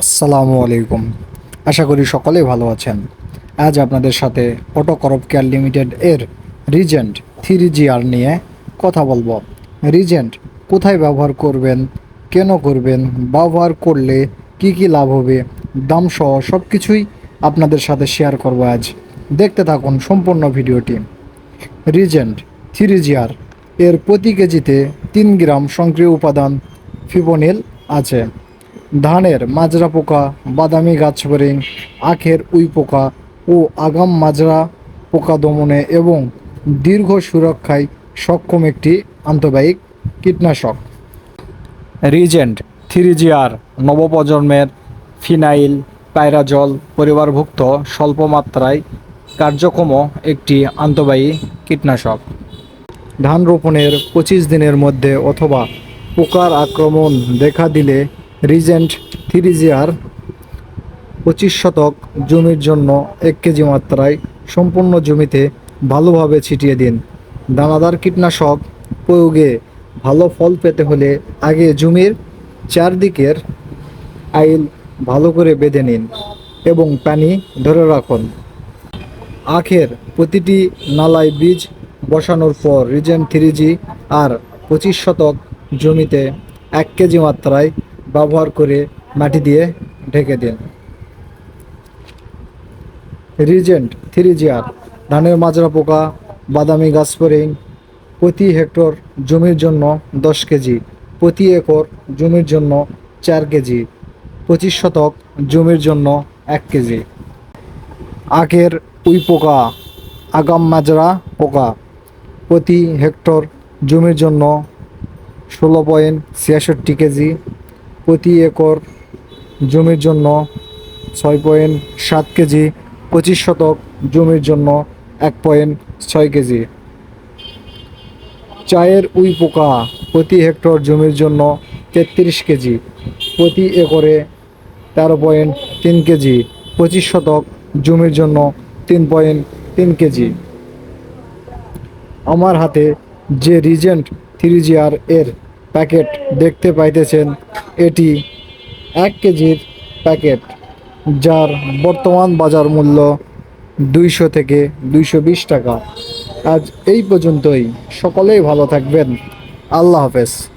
আসসালামু আলাইকুম। আশা করি সকলেই ভালো আছেন। আজ আপনাদের সাথে অটো করপ কেয়ার লিমিটেড এর রিজেন্ট থ্রি জিআর নিয়ে কথা বলব। রিজেন্ট কোথায় ব্যবহার করবেন, কেন করবেন, ব্যবহার করলে কি কি লাভ হবে, দাম সহ সব কিছুই আপনাদের সাথে শেয়ার করব আজ। দেখতে থাকুন সম্পূর্ণ ভিডিওটি। রিজেন্ট থ্রি জিআর এর প্রতি কেজিতে তিন গ্রাম সক্রিয় উপাদান ফিবোনিল আছে। ধানের মাজরা পোকা বাদামি গাছ ফরিং আখের উই পোকা ও আগাম মাজরা পোকা দমনে এবং দীর্ঘ সুরক্ষায় সক্ষম একটি আন্তবাহিক কীটনাশক। রিজেন্ট থ্রি জিআর নবপ্রজন্মের ফিনাইল পায়রাজল পরিবারভুক্ত স্বল্প মাত্রায় কার্যক্ষম একটি আন্তঃবায়ী কীটনাশক। ধান রোপণের পঁচিশ দিনের মধ্যে অথবা পোকার আক্রমণ দেখা দিলে রিজেন্ট থ্রি জিআর পঁচিশ শতক জমির জন্য এক কেজি মাত্রায় সম্পূর্ণ জমিতে ভালোভাবে ছিটিয়ে দিন। দানাদার কীটনাশক প্রয়োগে ভালো ফল পেতে হলে আগে জমির চারদিকের আইল ভালো করে বেঁধে নিন এবং পানি ধরে রাখুন। আখের প্রতিটি নালায় বীজ বসানোর পর রিজেন থ্রি জি আর পঁচিশ শতক জমিতে এক কেজি মাত্রায় ব্যবহার করে মাটি দিয়ে ঢেকে দিন। রিজেন্ট থ্রি জিআর ধানের মাজরা পোকা, বাদামি গাছ ফরিং প্রতি হেক্টর জমির জন্য দশ কেজি, প্রতি একর জমির জন্য চার কেজি, পঁচিশ শতক জমির জন্য এক কেজি। আখের উই পোকা, আগাম মাজরা পোকা, প্রতি হেক্টর জমির জন্য ষোলো পয়েন্ট ছিয়াষট্টি কেজি প্রতি একর জমির জন্য ছয় পয়েন্ট সাত কেজি, পঁচিশ শতক জমির জন্য এক পয়েন্ট ছয় কেজি। চায়ের উই পোকা প্রতি হেক্টর জমির জন্য তেত্রিশ কেজি, প্রতি একরে তেরো পয়েন্ট তিন কেজি, পঁচিশ শতক জমির জন্য তিন পয়েন্ট তিন কেজি। আমার হাতে যে রিজেন্ট থ্রি জিআর এর প্যাকেট দেখতে পাইতেছেন। এটি এক কেজির প্যাকেট, যার বর্তমান বাজার মূল্য দুইশো থেকে দুইশো বিশ টাকা। আজ এই পর্যন্তই। সকলেই ভালো থাকবেন। আল্লাহ হাফেজ।